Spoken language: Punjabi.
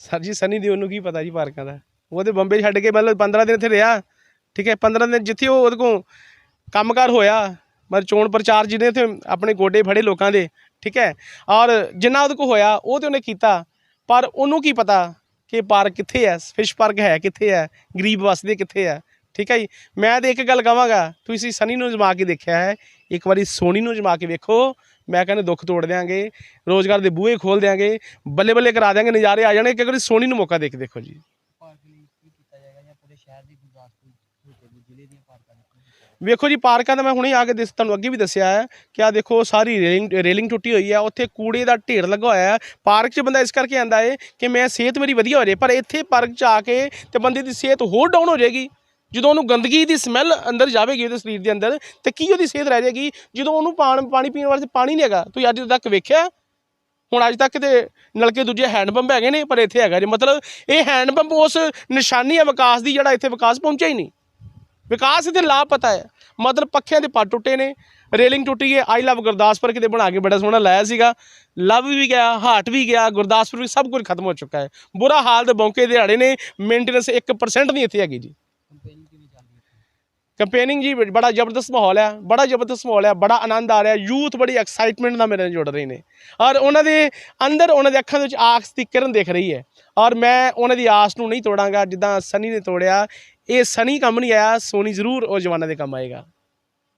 ਸਰ ਜੀ, ਸਨੀ ਦਿਓਲ ਨੂੰ ਕੀ ਪਤਾ ਜੀ ਪਾਰਕਾਂ ਦਾ? ਉਹ ਤੇ ਬੰਬੇ ਛੱਡ ਕੇ ਮਤਲਬ 15 ਦਿਨ ਇੱਥੇ ਰਿਹਾ। ਠੀਕ ਹੈ 15 ਦਿਨ ਜਿੱਥੇ ਉਹ ਉਹਦੇ ਕੋਲ ਕੰਮਕਾਰ ਹੋਇਆ, ਮਤਲਬ ਚੋਣ ਪ੍ਰਚਾਰ ਜਿਹਨੇ ਇੱਥੇ ਆਪਣੇ ਗੋਡੇ ਫੜੇ ਲੋਕਾਂ ਦੇ, ਠੀਕ ਹੈ, ਔਰ ਜਿੰਨਾ ਉਹਦੇ ਕੋਲ ਹੋਇਆ, ਉਹ ਤੇ ਉਹਨੇ ਕੀਤਾ। ਪਰ ਉਹਨੂੰ ਕੀ ਪਤਾ ਕਿ ਪਾਰਕ ਕਿੱਥੇ ਹੈ? ਫਿਸ਼ ਪਾਰਕ ਹੈ ਕਿੱਥੇ ਹੈ? ਗਰੀਬ ਵਸਦੇ ਕਿੱਥੇ ਹੈ? ਠੀਕ ਹੈ ਜੀ? ਮੈਂ ਤੇ ਇੱਕ ਗੱਲ ਕਹਾਂਗਾ ਤੁਸੀਂ ਸਨੀ ਨੂੰ ਜਮਾ ਕੇ ਦੇਖਿਆ ਹੈ ਇੱਕ ਵਾਰੀ ਸੋਨੀ ਨੂੰ ਜਮਾ ਕੇ ਵੇਖੋ ਮੈਂ ਕਹਿੰਦਾ ਦੁੱਖ ਤੋੜ ਦਿਆਂਗੇ ਰੋਜ਼ਗਾਰ ਦੇ ਬੂਹੇ ਖੋਲ ਦਿਆਂਗੇ ਬੱਲੇ ਬੱਲੇ ਕਰਾ ਦਿਆਂਗੇ ਨਜ਼ਾਰੇ ਆ ਜਾਣਗੇ ਕਿ ਵਾਰੀ ਸੋਨੀ ਨੂੰ ਮੌਕਾ ਦੇ ਕੇ ਦੇਖੋ ਜੀ। ਜਾਂ? ਵੇਖੋ ਜੀ ਪਾਰਕਾਂ ਦਾ ਮੈਂ ਹੁਣੇ ਆ ਕੇ ਦਿਸ ਤੁਹਾਨੂੰ ਅੱਗੇ ਵੀ ਦੱਸਿਆ ਹੈ ਕਿ ਆ ਦੇਖੋ ਸਾਰੀ ਰੇਲਿੰਗ ਰੇਲਿੰਗ ਟੁੱਟੀ ਹੋਈ ਹੈ ਉੱਥੇ ਕੂੜੇ ਦਾ ਢੇਰ ਲੱਗਾ ਹੋਇਆ ਹੈ। ਪਾਰਕ 'ਚ ਬੰਦਾ ਇਸ ਕਰਕੇ ਆਂਦਾ ਹੈ ਕਿ ਮੈਂ ਸਿਹਤ ਮੇਰੀ ਵਧੀਆ ਹੋ ਜਾਏ ਪਰ ਇੱਥੇ ਪਾਰਕ 'ਚ ਆ ਕੇ ਤੇ ਬੰਦੇ ਦੀ ਸਿਹਤ ਹੋਰ ਡਾਊਨ ਹੋ ਜਾਏਗੀ। ਜਦੋਂ ਉਹਨੂੰ ਗੰਦਗੀ ਦੀ ਸਮੈਲ ਅੰਦਰ ਜਾਵੇਗੀ ਉਹਦੇ ਸਰੀਰ ਦੇ ਅੰਦਰ, ਤੇ ਕੀ ਉਹਦੀ ਸਿਹਤ ਰਹਿ ਜਾਏਗੀ? ਜਦੋਂ ਉਹਨੂੰ ਪਾਣ, ਪਾਣੀ ਪੀਣ ਵਾਸਤੇ ਪਾਣੀ ਨਹੀਂ ਹੈਗਾ, ਤੁਸੀਂ ਅੱਜ ਤੱਕ ਵੇਖਿਆ? ਹੁਣ ਅੱਜ ਤੱਕ ਤੇ ਨਲਕੇ ਦੂਜੇ ਹੈਂਡ ਪੰਪ ਹੈਗੇ ਨੇ, ਪਰ ਇੱਥੇ ਹੈਗਾ ਜੀ। ਮਤਲਬ ਇਹ ਹੈਂਡ ਪੰਪ ਉਸ ਨਿਸ਼ਾਨੀ ਹੈ ਵਿਕਾਸ ਦੀ ਜਿਹੜਾ ਇੱਥੇ ਵਿਕਾਸ ਪਹੁੰਚਿਆ ਹੀ ਨਹੀਂ। ਵਿਕਾਸ ਇਹਦੇ ਲਾਭ ਪਤਾ ਹੈ। ਮਤਲਬ ਪੱਖਿਆਂ ਦੇ ਪੱਟ ਟੁੱਟੇ ਨੇ, ਰੇਲਿੰਗ ਟੁੱਟੀ ਹੈ। ਆਈ ਲਵ ਗੁਰਦਾਸਪੁਰ, ਕਿਤੇ ਬਣਾ ਕੇ ਬੜਾ ਸੋਹਣਾ ਲਾਇਆ ਸੀਗਾ। ਲਵ ਵੀ ਗਿਆ ਹਾਰਟ ਵੀ ਗਿਆ, ਗੁਰਦਾਸਪੁਰ ਵੀ ਸਭ ਕੁਝ ਖਤਮ ਹੋ ਚੁੱਕਾ ਹੈ। ਬੁਰਾ ਹਾਲ ਦੇ ਬੌਂਕੇ ਦਿਹਾੜੇ ਨੇ ਮੇਨਟੇਨੈਂਸ 1% ਨਹੀਂ ਇੱਥੇ ਹੈਗੀ ਜੀ। ਕੰਪੇਨਿੰਗ ਜੀ ਬੜਾ ਜ਼ਬਰਦਸਤ ਮਾਹੌਲ ਹੈ ਬੜਾ ਜ਼ਬਰਦਸਤ ਮਾਹੌਲ ਹੈ ਬੜਾ ਆਨੰਦ ਆ ਰਿਹਾ, ਯੂਥ ਬੜੀ ਐਕਸਾਈਟਮੈਂਟ ਨਾਲ ਮੇਰੇ ਨਾਲ ਜੁੜ ਰਹੇ ਨੇ। ਔਰ ਉਹਨਾਂ ਦੇ ਅੰਦਰ ਉਹਨਾਂ ਦੇ ਅੱਖਾਂ ਦੇ ਵਿੱਚ ਆਸ ਦੀ ਕਿਰਨ ਦਿਖ ਰਹੀ ਹੈ। ਔਰ ਮੈਂ ਉਹਨਾਂ ਦੀ ਆਸ ਨੂੰ ਨਹੀਂ ਤੋੜਾਂਗਾ, ਜਿੱਦਾਂ ਸਨੀ ਨੇ ਤੋੜਿਆ, ਇਹ ਸਨੀ ਕੰਮ ਨਹੀਂ ਆਇਆ, ਸੋਨੀ ਜ਼ਰੂਰ ਉਹ ਜਵਾਨਾਂ ਦੇ ਕੰਮ ਆਏਗਾ।